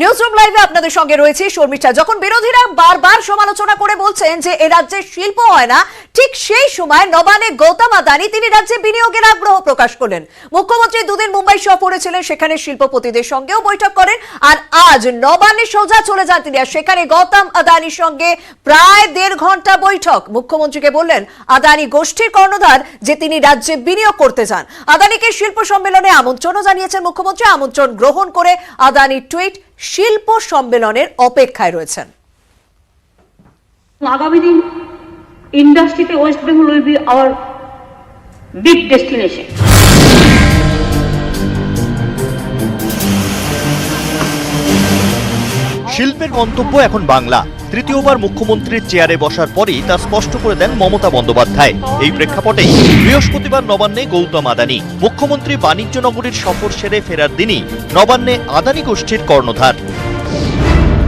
News room লাইভে আপনাদের সঙ্গে রয়েছে শর্মিষ্ঠা। যখন বিরোধীরা বারবার সমালোচনা করে বলছেন যে এ রাজ্যে শিল্প হয় না, ঠিক সেই সময় নবানে গৌতম আদানি তিনি রাজ্যে বিনিয়োগের আগ্রহ প্রকাশ করলেন। মুখ্যমন্ত্রী দুদিন মুম্বাই সফরে ছিলেন সেখানে শিল্পপতিদের সঙ্গেও বৈঠক করেন আর আজ নবান্নে সোজা চলে যান তিনি। আর সেখানে গৌতম আদানির সঙ্গে প্রায় দেড় ঘণ্টা বৈঠক। মুখ্যমন্ত্রীকে বললেন, আদানি গোষ্ঠীর কর্ণধার যে তিনি রাজ্যে বিনিয়োগ করতে চান। আদানিকে শিল্প সম্মেলনে আমন্ত্রণও জানিয়েছেন মুখ্যমন্ত্রী। আমন্ত্রণ গ্রহণ করে আদানি টুইট শিল্প সম্মেলনের অপেক্ষায় রয়েছেন। আগামী দিন ইন্ডাস্ট্রিতে West Bengal will be our big destination. শিল্পের গন্তব্য এখন বাংলা। তৃতীয়বার মুখ্যমন্ত্রীর চেয়ারে বসার পরই তা স্পষ্ট করে দেন মমতা বন্দ্যোপাধ্যায়। এই প্রেক্ষাপটেই বৃহস্পতিবার নবান্নে গৌতম আদানি। মুখ্যমন্ত্রী বাণিজ্য নগরীর সফর সেরে ফেরার দিনই নবান্নে আদানি গোষ্ঠীর কর্ণধার।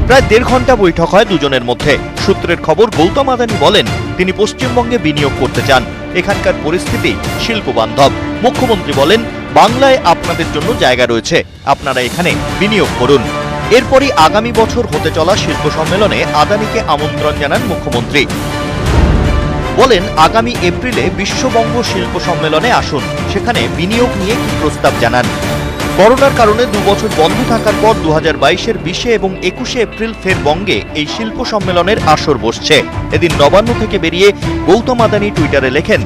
প্রায় দেড় ঘণ্টা বৈঠক হয় দুজনের মধ্যে। সূত্রের খবর, গৌতম আদানি বলেন, তিনি পশ্চিমবঙ্গে বিনিয়োগ করতে চান। এখানকার পরিস্থিতি শিল্প বান্ধব মুখ্যমন্ত্রী বলেন, বাংলায় আপনাদের জন্য জায়গা রয়েছে। আপনারা এখানে বিনিয়োগ করুন। এরপরই আগামী বছর হতে চলা শিল্প সম্মেলনে আদানিকে আমন্ত্রণ জানান মুখ্যমন্ত্রী। বলেন, আগামী এপ্রিলে বিশ্ববঙ্গ শিল্প সম্মেলনে আসুন, সেখানে বিনিয়োগ নিয়ে কি প্রস্তাব জানান। করোনার কারণে দু বছর বন্ধ থাকার পর দু হাজার বাইশের বিশে এবং একুশে এপ্রিল ফের বঙ্গে এই শিল্প সম্মেলনের আসর বসছে। এদিন নবান্ন থেকে বেরিয়ে গৌতম আদানি টুইটারে লেখেন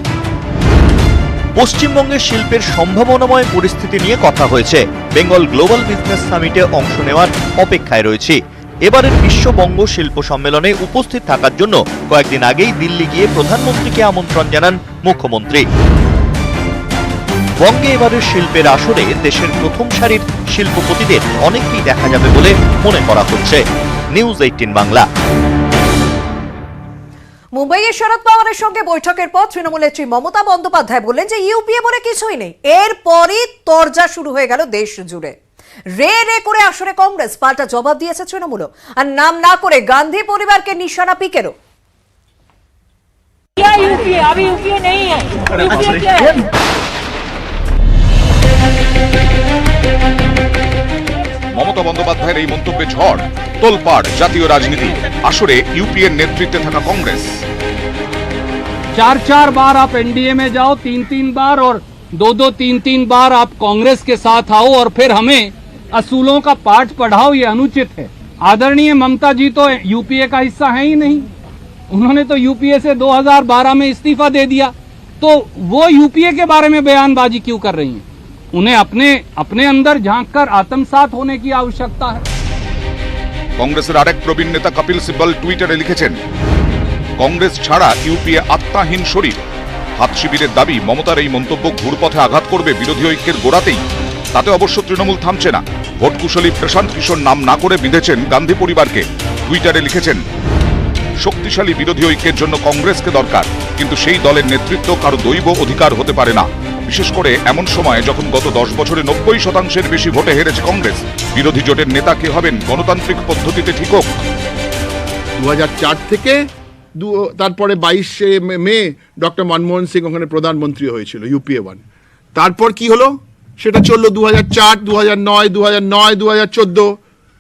পশ্চিমবঙ্গের শিল্পের সম্ভাবনাময় পরিস্থিতি নিয়ে কথা হয়েছে। বেঙ্গল গ্লোবাল বিজনেস সামিটে অংশ নেওয়ার অপেক্ষায় রয়েছি। এবারের বিশ্ববঙ্গ শিল্প সম্মেলনে উপস্থিত থাকার জন্য কয়েকদিন আগেই দিল্লি গিয়ে প্রধানমন্ত্রীকে আমন্ত্রণ জানান মুখ্যমন্ত্রী। বঙ্গে এবারের শিল্পের আসরে দেশের প্রথম সারির শিল্পপতিদের অনেককেই দেখা যাবে বলে মনে করা হচ্ছে। News Eighteen Bangla. মুম্বাইয়ের শরদ পাওয়ারের সঙ্গে বৈঠকের পর তৃণমূল নেত্রী মমতা বন্দ্যোপাধ্যায় বললেন যে ইউপিএ বলে কিছুই নেই এরপরই তরজা শুরু হয়ে গেল দেশ জুড়ে রে রে করে আসরে কংগ্রেস পাল্টা জবাব দিয়েছে তৃণমূলও আর নাম না করে গান্ধী পরিবারকে নিশানা পিকেরও क्या यूपीए अभी यूपीए नहीं है यूपीए क्या है মমতা বন্দ্যোপাধ্যায়ের এই মন্তব্যে ঝড় তোলপাড় জাতীয় রাজনীতি আসরে ইউপিএর নেতৃত্বে থাকা কংগ্রেস चार चार बार आप एनडीए में जाओ तीन तीन बार और दो दो तीन तीन बार आप कांग्रेस के साथ आओ और फिर हमें असूलों का पाठ पढ़ाओ ये अनुचित है आदरणीय ममता जी तो यूपीए का हिस्सा है ही नहीं उन्होंने तो यूपीए से 2012 में इस्तीफा दे दिया तो वो यूपीए के बारे में बयानबाजी क्यों कर रही हैं उन्हें अपने अपने अंदर झांक कर आत्मसात होने की आवश्यकता है কংগ্রেসের আরেক প্রবীণ নেতা কপিল সিব্বল টুইটারে লিখেছেন কংগ্রেস ছাড়া ইউপিএ আত্মাহীন শরীর হাত শিবিরের দাবি মমতার এই মন্তব্য ঘুরপথে আঘাত করবে বিরোধী ঐক্যের গোড়াতেই তাতে অবশ্য তৃণমূল থামছে না ভোটকুশলী প্রশান্ত কিশোর নাম না করে বিঁধেছেন গান্ধী পরিবারকে টুইটারে লিখেছেন শক্তিশালী বিরোধী ঐক্যের জন্য কংগ্রেসকে দরকার কিন্তু সেই দলের নেতৃত্ব কারো দৈব অধিকার হতে পারে না বিশেষ করে এমন সময় যখন গত দশ বছরে নব্বই শতাংশের বেশি ভোটে হেরেছে কংগ্রেস, বিরোধী জোটের নেতা কে হবেন গণতান্ত্রিক পদ্ধতিতে ঠিক হোক? দু হাজার চার থেকে দু, তারপরে বাইশে মে ডক্টর মনমোহন সিং ওখানে প্রধানমন্ত্রী হয়েছিল ইউপিএ ওয়ান তারপর কি হলো? সেটা চলল দু হাজার চার দু হাজার নয় দু হাজার নয় দু হাজার চোদ্দ।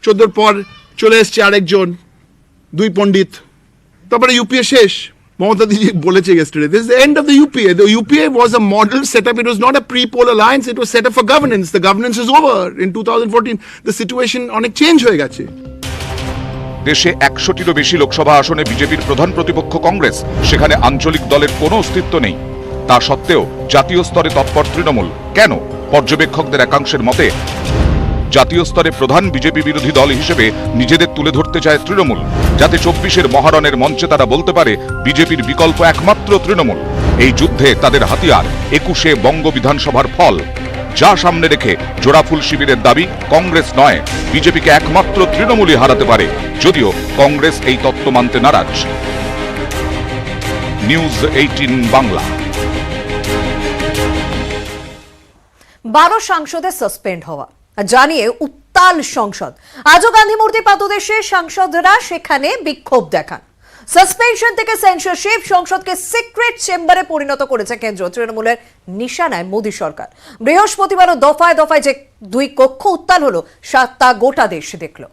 চোদ্দোর পর চলে এসছে আরেকজন, দুই পণ্ডিত। তারপরে ইউপিএ শেষ। মমতা দিদি বলেছে yesterday this is the end of the UPA the UPA was a model setup it was not a pre-poll alliance it was set up for governance the governance is over in 2014 the situation অনেক change হয়ে গেছে দেশে একশোটিরও বেশি লোকসভা আসনে বিজেপির প্রধান প্রতিপক্ষ কংগ্রেস সেখানে আঞ্চলিক দলের কোনো অস্তিত্ব নেই তা সত্ত্বেও জাতীয় স্তরে তৎপর তৃণমূল কেন পর্যবেক্ষকদের একাংশের মতে জাতীয় স্তরে প্রধান বিজেপি বিরোধী দল হিসেবে নিজেদের তুলে ধরতে চায় তৃণমূল। যাতে চব্বিশের মহারণের মঞ্চে তারা বলতে পারে, বিজেপির বিকল্প একমাত্র তৃণমূল। এই যুদ্ধে তাদের হাতিয়ার একুশে বঙ্গ বিধানসভার ফল। যা সামনে রেখে জোড়াফুল শিবিরের দাবি, কংগ্রেস নয়, বিজেপিকে একমাত্র তৃণমূলই হারাতে পারে। যদিও কংগ্রেস এই তত্ত্ব মানতে নারাজ। News Eighteen Bangla. বারো সাংসদের সাসপেন্ড হওয়া। জানিয়ে উত্তাল সংসদ। আজও গান্ধী মূর্তি পাদদেশে সাংসদরা সেখানে বিক্ষোভ দেখান। সাসপেনশন থেকে সেন্সরশিপ সংসদকে সিক্রেট চেম্বারে পরিণত করেছে কেন্দ্র। তৃণমূলের নিশানায় মোদী সরকার। বৃহস্পতিবারও দফায় দফায় যে দুই কক্ষ উত্তাল হলো সাতটা গোটা দেশ দেখল।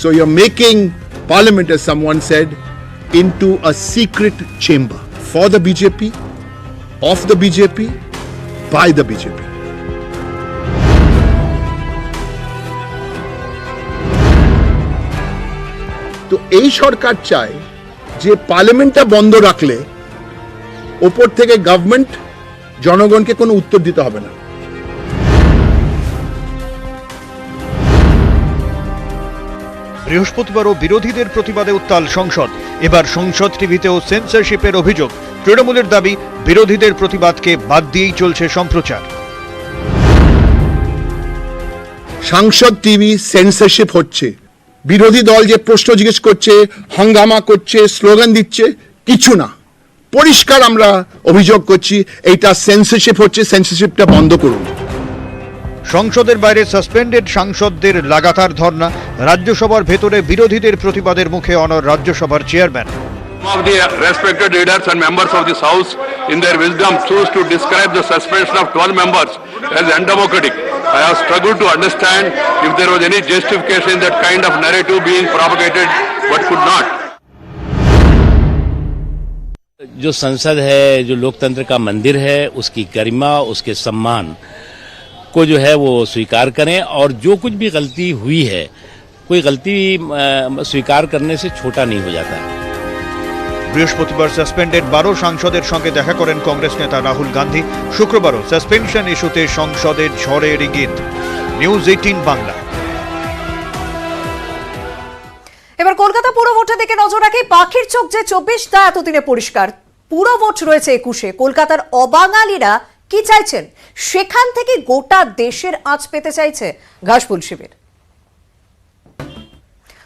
So you're making parliament, as someone said, into a secret chamber. For the BJP, of the BJP, by the BJP. তো এই সরকার চায় যে পার্লামেন্টটা বন্ধ রাখলে ওপর থেকে গভর্নমেন্ট জনগণকে কোনো উত্তর দিতে হবে না বৃহস্পতিবারও বিরোধীদের প্রতিবাদে উত্তাল সংসদ। এবার সংসদ টিভিতেও সেন্সরশিপের অভিযোগ। তৃণমূলের দাবি, বিরোধীদের প্রতিবাদকে বাদ দিয়েই চলছে সম্প্রচার। সাংসদ টিভি সেন্সরশিপ হচ্ছে। বিরোধী দল যে প্রশ্ন জিজ্ঞেস করছে, হাঙ্গামা করছে, স্লোগান দিচ্ছে, কিছু না। পরিষ্কার আমরা অভিযোগ করছি, এইটা সেন্সরশিপ হচ্ছে সেন্সরশিপটা বন্ধ করুন। সংসদের বাইরে সাসপেন্ডেড সাংসদদের লাগাতার ধর্ণা রাজ্যসভার ভেতরে বিরোধীদের প্রতিবাদের মুখে অনর রাজ্যসভার chairman Some of the respected leaders and members of this house, in their wisdom, choose to describe the suspension of 12 members as undemocratic. I have struggled to understand if there was any justification in that kind of narrative being propagated, but could not. जो संसद है जो लोकतंत्र का मंदिर है उसकी गरिमा उसके सम्मान को जो है वो स्वीकार करें और जो कुछ भी गलती हुई है कोई गलती अ, स्वीकार करने से छोटा नहीं हो जाता है বৃহস্পতিবার সাসপেন্ডেড বারো সাংসদের সঙ্গে দেখা করেন কংগ্রেস নেতা রাহুল গান্ধী শুক্রবারও সাসপেনশন ইস্যুতে সংসদের ঝড়ের ইঙ্গিত নিউজ এইটিন বাংলা এবার কলকাতা পুরো ভোটের দিকে নজর রাখি পাখির চোখ যে চব্বিশ তা এতদিনে পরিষ্কার পুরো ভোট রয়েছে একুশে কলকাতার অবাঙালিরা কি চাইছেন? সেখান থেকে গোটা দেশের আঁচ পেতে চাইছে ঘাসফুল শিবির।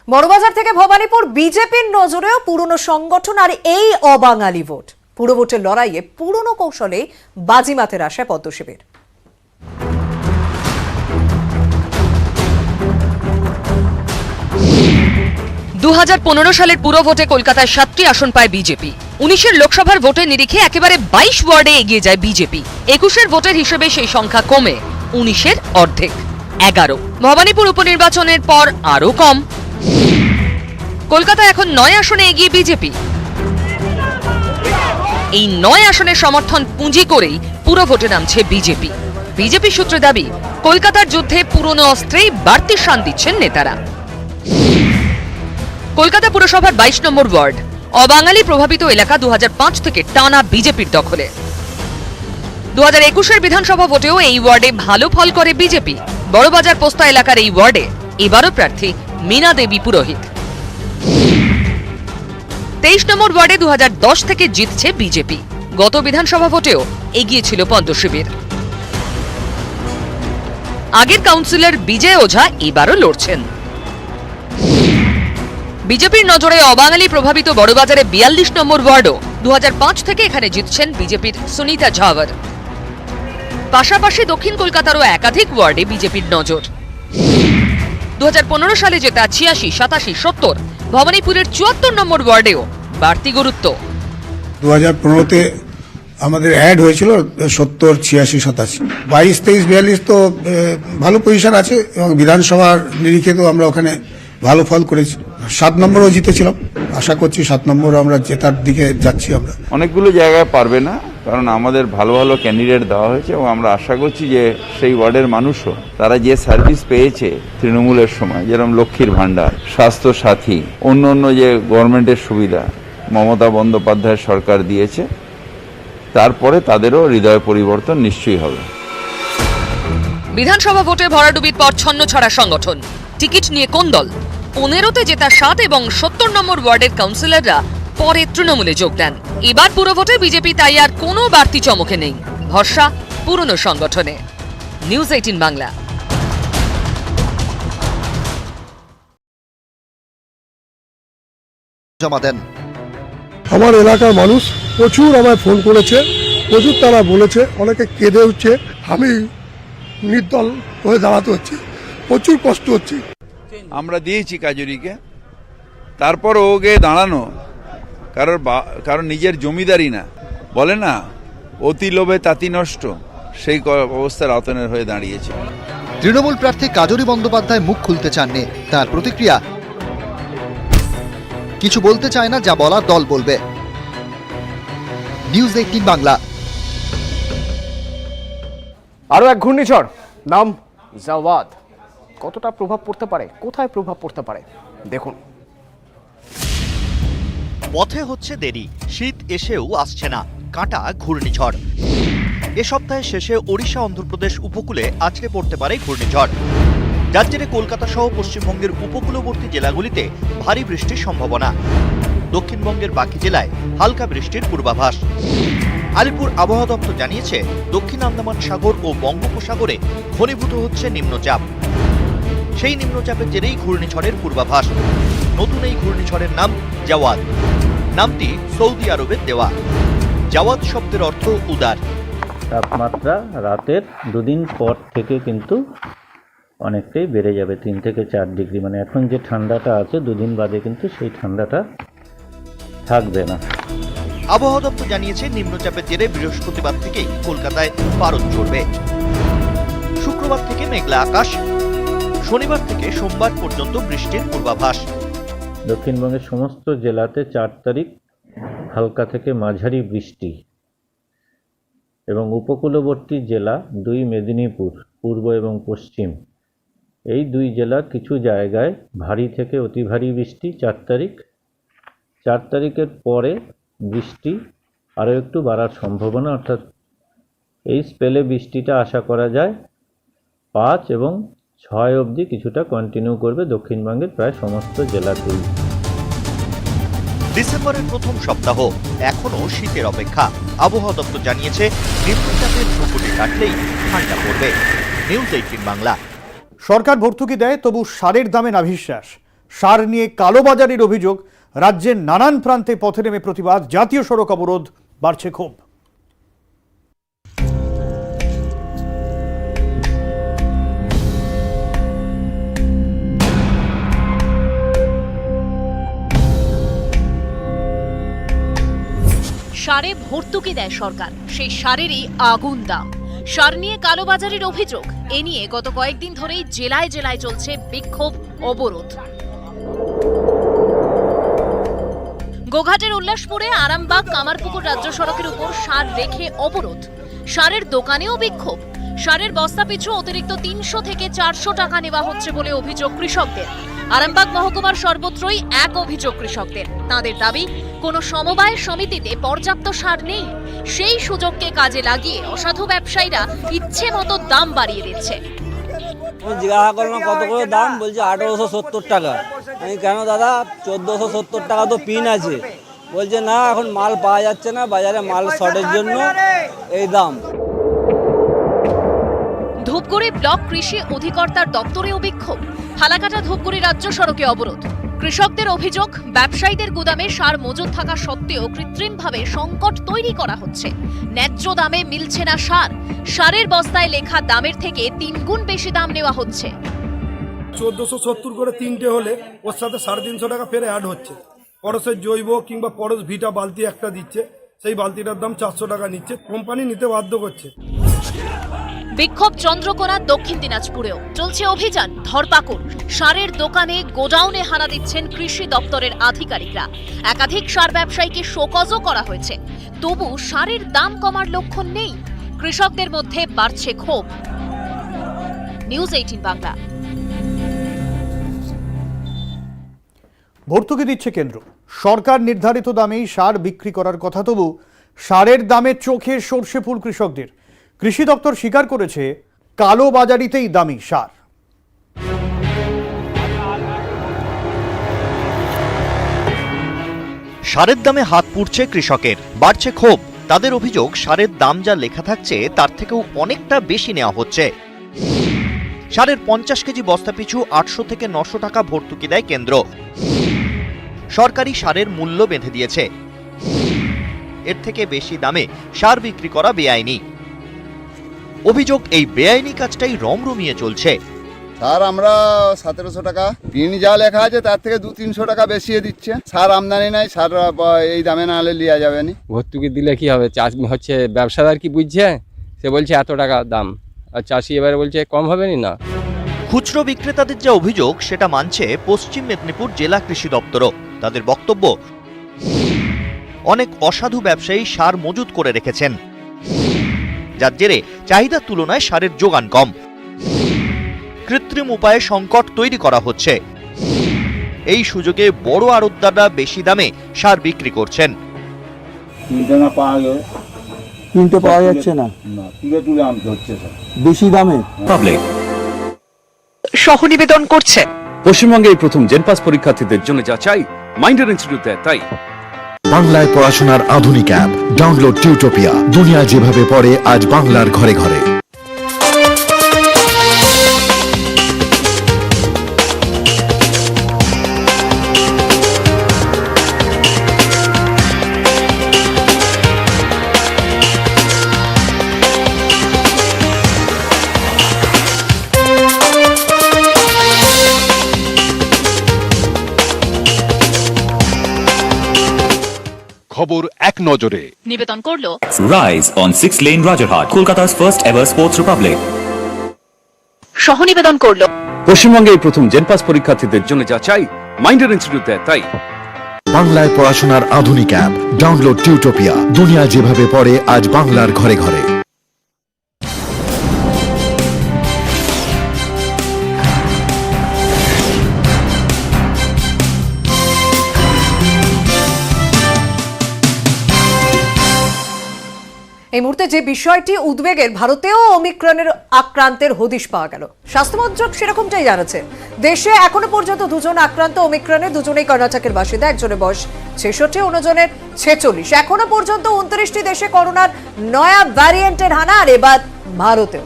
বড়বাজার থেকে ভবানীপুর বিজেপির নজরেও পুরনো সংগঠন আর এই অবাঙালি ভোট। পুরো ভোটের লড়াইয়ে পুরনো কৌশলে বাজিমাতের আশায় পদ্ম শিবির। দু হাজার পনেরো সালের পুরো ভোটে কলকাতায় সাতটি আসন পায় বিজেপি। উনিশের লোকসভার ভোটের নিরিখে একেবারে বাইশ ওয়ার্ডে এগিয়ে যায় বিজেপি। একুশের ভোটের হিসেবে সেই সংখ্যা কমে উনিশের অর্ধেক। এগারো। ভবানীপুর উপনির্বাচনের পর আরও কম। কলকাতা এখন নয় আসনে এগিয়ে বিজেপি। এই নয় আসনের সমর্থন পুঁজি করেই পুরো ভোটে নামছে বিজেপি। বিজেপি সূত্রে দাবি, কলকাতার যুদ্ধে পুরনো অস্ত্রেই বাড়তি শান দিচ্ছেন নেতারা। কলকাতা পুরসভার বাইশ নম্বর ওয়ার্ড, অবাঙালি প্রভাবিত এলাকা দু হাজার পাঁচ থেকে টানা বিজেপির দখলে। দু হাজার একুশের বিধানসভা ভোটেও এই ওয়ার্ডে ভালো ফল করে বিজেপি। বড়বাজার পোস্তা এলাকার এই ওয়ার্ডে এবারও প্রার্থী মীনা দেবী পুরোহিত। তেইশ নম্বর ওয়ার্ডে দু হাজার দশ থেকে জিতছে বিজেপি। গত বিধানসভা ভোটেও এগিয়ে ছিল পদ্মশিবির আগের কাউন্সিলর বিজয় ওঝা এবারও লড়ছেন। বিজেপির নজরে অবাঙালি প্রভাবিত বড়বাজারে বিয়াল্লিশ নম্বর ওয়ার্ডও দু হাজার পাঁচ থেকে এখানে জিতছেন বিজেপির সুনিতা ঝাওয়ার। পাশাপাশি দক্ষিণ কলকাতারও একাধিক ওয়ার্ডে বিজেপির নজর। দু হাজার পনেরো সালে জেতা ছিয়াশি, সাতাশি, সত্তর, ভবানীপুরের চুয়াত্তর নম্বর ওয়ার্ডেও বাড়তি গুরুত্ব। দু হাজার পনেরোতে আমাদের অ্যাড হয়েছিল সত্তর, ছিয়াশি, সাতাশি। বাইশ, তেইশ, বিয়াল্লিশ তো ভালো পজিশন আছে এবং বিধানসভার নিরিখে তো আমরা ওখানে ভালো ফল করেছি। সাত নম্বরও জিতেছিলাম আশা করছি সাত নম্বর আমরা জেতার দিকে যাচ্ছি আমরা। অনেকগুলো জায়গায় পারবে না কারণ আমাদের ভালো ভালো ক্যান্ডিডেট দেওয়া হয়েছে এবং আমরা আশা করছি যে সেই ওয়ার্ডের মানুষও তারা যে সার্ভিস পেয়েছে তৃণমূলের সময় যেরকম লক্ষ্মীর ভাণ্ডার স্বাস্থ্য সাথী অন্য অন্য যে গভর্নমেন্টের সুবিধা মমতা বন্দ্যোপাধ্যায় সরকার দিয়েছে তারপরে তাদেরও হৃদয় পরিবর্তন নিশ্চয়ই হবে। বিধানসভা ভোটে ভরাডুবির পর ছন্ন ছড়া সংগঠন। টিকিট নিয়ে কোন দল? পনেরোতে জেতা সাত এবং সত্তর নম্বর ওয়ার্ডের কাউন্সিলররা পরে তৃণমূলে যোগ দেন। এবার পুরো ভোটে বিজেপি তাই আর কোনো বাড়তি চমকে নেই। ভরসা পুরনো সংগঠনে। News Eighteen Bangla. জমা দেন। আমার এলাকার মানুষ প্রচুর আমায় ফোন করেছে প্রচুর তারা বলেছে অনেকে কেঁদে হচ্ছে আমি নির্দল হয়ে দাঁড়াতে হচ্ছে প্রচুর কষ্ট হচ্ছে। আমরা দিয়েছি কাজুরিকে। তারপর ওকে দাঁড়ানো। কারোর বা- কারোর নিজের জমিদারি না। বলে না অতি লোভে তাঁতি নষ্ট। সেই ক- অবস্থার আতনের হয়ে দাঁড়িয়েছে। তৃণমূল প্রার্থী কাজরি বন্দ্যোপাধ্যায় মুখ খুলতে চাননি। তার প্রতিক্রিয়া? কিছু বলতে চায় না যা বলার দল বলবে। News Eighteen Bangla. আরও এক ঘূর্ণিঝড়। নাম জাওয়াদ কতটা প্রভাব পড়তে পারে? কোথায় প্রভাব পড়তে পারে? দেখুন। পথে হচ্ছে দেরি, শীত এসেও আসছে না, কাঁটা ঘূর্ণিঝড়। এ সপ্তাহের শেষে ওড়িশা, অন্ধ্রপ্রদেশ উপকূলে আছড়ে পড়তে পারে ঘূর্ণিঝড়। যার জেরে কলকাতা সহ পশ্চিমবঙ্গের উপকূলবর্তী জেলাগুলিতে ভারী বৃষ্টির সম্ভাবনা। দক্ষিণবঙ্গের বাকি জেলায় হালকা বৃষ্টির পূর্বাভাস। আলিপুর আবহাওয়া দপ্তর জানিয়েছে, দক্ষিণ আন্দামান সাগর ও বঙ্গোপসাগরে ঘনীভূত হচ্ছে নিম্নচাপ। সেই নিম্নচাপের জেরেই ঘূর্ণিঝড়ের পূর্বাভাস। নতুন এই ঘূর্ণিঝড়ের নাম জাওয়াদ নামটি সৌদি আরবের দেওয়া জাওয়াদ শব্দের অর্থ উদার। তাপমাত্রা রাতের দুদিন পর থেকে কিন্তু অনেকটাই বেড়ে যাবে তিন থেকে চার ডিগ্রি। মানে এখন যে ঠান্ডাটা আছে দুদিন বাদে কিন্তু সেই ঠান্ডাটা থাকবে না। আবহাওয়া দপ্তর জানিয়েছে নিম্নচাপের জেরে বৃহস্পতিবার থেকেই কলকাতায় পারদ চড়বে শুক্রবার থেকে মেঘলা আকাশ শনিবার থেকে সোমবার পর্যন্ত বৃষ্টির পূর্বাভাস। দক্ষিণবঙ্গের সমস্ত জেলাতে চার তারিখ হালকা থেকে মাঝারি বৃষ্টি এবং উপকূলবর্তী জেলা দুই মেদিনীপুর, পূর্ব এবং পশ্চিম। এই দুই জেলার কিছু জায়গায় ভারী থেকে অতি ভারী বৃষ্টি চার তারিখ। চার তারিখের পরে বৃষ্টি আরও একটু বাড়ার সম্ভাবনা, অর্থাৎ এই স্পেলে বৃষ্টিটা আশা করা যায়। পাঁচ এবং ছয় অবধি কিছুটা কন্টিনিউ করবে দক্ষিণবঙ্গের প্রায় সমস্ত জেলাতেই। ডিসেম্বরের প্রথম সপ্তাহ এখনও শীতের অপেক্ষা। আবহাওয়া দপ্তর জানিয়েছে নিম্নচাপের ঝুঁকুটি কাটলেই ঠান্ডা পড়বে। News Eighteen Bangla. সরকার ভর্তুকি দেয় তবু সারের দামে নাভিশ্বাস। সার নিয়ে কালোবাজারির অভিযোগ রাজ্যের নানান প্রান্তে পথে নেমে প্রতিবাদ জাতীয় সড়ক অবরোধ বাড়ছে ক্ষোভ। সারে ভর্তুকি দেয় সরকার। সেই সারেরই আগুন দাম। সার নিয়ে কালোবাজারের অভিযোগ। এ নিয়ে গত কয়েকদিন ধরেই জেলায় জেলায় চলছে বিক্ষোভ, অবরোধ। গোঘাটের উল্লাসপুরে আরামবাগ, কামারপুকুর রাজ্য সড়কের উপর সার রেখে অবরোধ। সারের দোকানেও বিক্ষোভ। সারের বস্তা পিছু অতিরিক্ত তিনশো থেকে চারশো টাকা নেওয়া হচ্ছে বলে অভিযোগ কৃষকদের। আরামবাগ মহকুমার সর্বত্রই এক অভিযোগ কৃষকদের। তাদের দাবি, কোনো সমবায় সমিতিতে পর্যাপ্ত সার নেই। সেই সুযোগকে কাজে লাগিয়ে অসাধু ব্যবসায়ীরা ইচ্ছে মতো দাম বাড়িয়ে দিচ্ছে। জিজ্ঞাসা করলাম, কত করে দাম? বলছে আঠেরোশো সত্তর টাকা। আমি, কেন দাদা? চোদ্দোশো সত্তর টাকা তো পিন আছে। বলছে, না, এখন মাল পাওয়া যাচ্ছে না বাজারে মাল শর্টের জন্য। এই দাম। ধূপগুড়ি ব্লক কৃষি অধিকর্তার দপ্তরেও বিক্ষোভ। হালাকাটা ধূপগুড়ি রাজ্য সড়কে অবরোধ। কৃষকদের অভিযোগ, ব্যবসায়ীদের গুদামে সার মজুদ থাকা সত্ত্বেও কৃত্রিমভাবে সংকট তৈরি করা হচ্ছে। ন্যায্য দামে মিলছে না সার। সারের বস্তায় লেখা দামের থেকে তিনগুণ বেশি দাম নেওয়া হচ্ছে। চোদ্দোশো সত্তর করে তিনটে হলে ওর সাথে সাড়ে তিনশো টাকা ফের অ্যাড হচ্ছে। পরশের জৈব কিংবা পরশ, ভিটা, বালতি একটা দিচ্ছে। সেই বালতিটার দাম চারশো টাকা নিচ্ছে। কোম্পানি নিতে বাধ্য করছে। বিক্ষোভ চন্দ্রকোনা দক্ষিণ দিনাজপুরেও। চলছে অভিযান, ধরপাকড়। সারের দোকানে গোডাউনে হানা দিচ্ছেন কৃষি দপ্তরের আধিকারিকরা। একাধিক সার ব্যবসায়ীকে শোকজও করা হয়েছে। তবু সারের দাম কমার লক্ষণ নেই। কৃষকদের মধ্যে বাড়ছে ক্ষোভ। News Eighteen Bangla. ভর্তুকি দিচ্ছে কেন্দ্র। সরকার নির্ধারিত দামেই সার বিক্রি করার কথা, তবু সারের দামে চোখে সর্ষে ফুল কৃষকদের। কৃষি দপ্তর স্বীকার করেছে, কালো বাজারিতেই দামি সার। সারের দামে হাত পুড়ছে কৃষকের, বাড়ছে ক্ষোভ। তাদের অভিযোগ, সারের দাম যা লেখা থাকছে, তার থেকেও অনেকটা বেশি নেওয়া হচ্ছে। সারের পঞ্চাশ কেজি বস্তা পিছু আটশো থেকে নশো টাকা ভর্তুকি দেয় কেন্দ্র। সরকারি সারের মূল্য বেঁধে দিয়েছে। এর থেকে বেশি দামে সার বিক্রি করা বেআইনি। অভিযোগ এই বেআইনি কাজটাই রমরমিয়ে চলছে। সার আমরা সতেরোশো টাকা। পিন যা লেখা আছে তার থেকে দু তিনশো টাকা বেশিয়ে দিচ্ছে। সার আমদানি নাই সার এই দামে না হলে লিয়া যাবে না। ভর্তুকি দিলে কি হবে? চাষ হচ্ছে ব্যবসাদার কি বুঝছে? সে বলছে এত টাকা দাম। আর চাষি এবারে বলছে কম হবে নি না? খুচরো বিক্রেতাদের যে অভিযোগ সেটা মানছে পশ্চিম মেদিনীপুর জেলা কৃষি দপ্তরও। তাদের বক্তব্য অনেক অসাধু ব্যবসায়ী সার মজুত করে রেখেছেন। যার জেরে চাহিদার তুলনায় সারের যোগান কম। কৃত্রিম উপায়ে সংকট তৈরি করা হচ্ছে। এই সুযোগে বড় আড়তদাররা বেশি দামে সার বিক্রি করছেন। কিনতে পাওয়া গেলে কিনতে পাওয়া যাচ্ছে না। না তুলে তুলে আনতে হচ্ছে স্যার। বেশি দামে? পাবলিক সহনিবেদন করছে। পশ্চিমবঙ্গে এই প্রথম জেনপাস পরীক্ষার্থীদের জন্য যা চাই মাইন্ডার ইনস্টিটিউট দেয় তাই। বাংলায় পড়াশোনার আধুনিক অ্যাপ ডাউনলোড টিউটোপিয়া দুনিয়া যেভাবে পড়ে আজ বাংলার ঘরে ঘরে। নজরে নিবেদন করল। Rise on six lane Rajarhat কলকাতার ফার্স্ট এভার স্পোর্টস রিপাবলিক সহ নিবেদন করল। পশ্চিমবঙ্গে এই প্রথম জেনপাস পরীক্ষার্থীদের জন্য যা চাই মাইন্ডার ইনস্টিটিউট দেয় তাই। বাংলায় পড়াশোনার আধুনিক অ্যাপ ডাউনলোড টিউটোপিয়া দুনিয়া যেভাবে পড়ে আজ বাংলার ঘরে ঘরে। এই মুহূর্তে যে বিষয়টি উদ্বেগের ভারতেও অমিক্রণের আক্রান্তের হদিশ পাওয়া গেল স্বাস্থ্যমন্ত্রক সেরকমটাই জানাচ্ছে দেশে এখনো পর্যন্ত দুজন আক্রান্ত অমিক্রণে দুজনেই কর্ণাটকের বাসিন্দা একজনের বয়স ছেষট্টি অন্যজনের ছেচল্লিশ এখনো পর্যন্ত উনত্রিশটি দেশে করোনার নয়া ভ্যারিয়েন্টের হানা আর এবার ভারতেও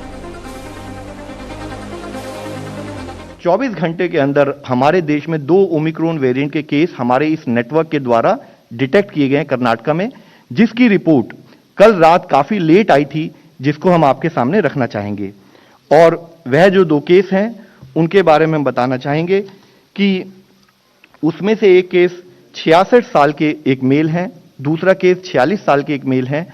24 घंटे के अंदर हमारे देश में दो ओमिक्रोन वेरिएंट के केस हमारे इस नेटवर्क के द्वारा डिटेक्ट किए गए हैं कर्नाटका में जिसकी रिपोर्ट कल रात काफ़ी लेट आई थी, जिसको हम आपके सामने रखना चाहेंगे। और वह जो दो केस हैं, उनके बारे में हम बताना चाहेंगे कि उसमें से एक केस छियासठ साल के एक मेल हैं, दूसरा केस 46 साल के एक मेल हैं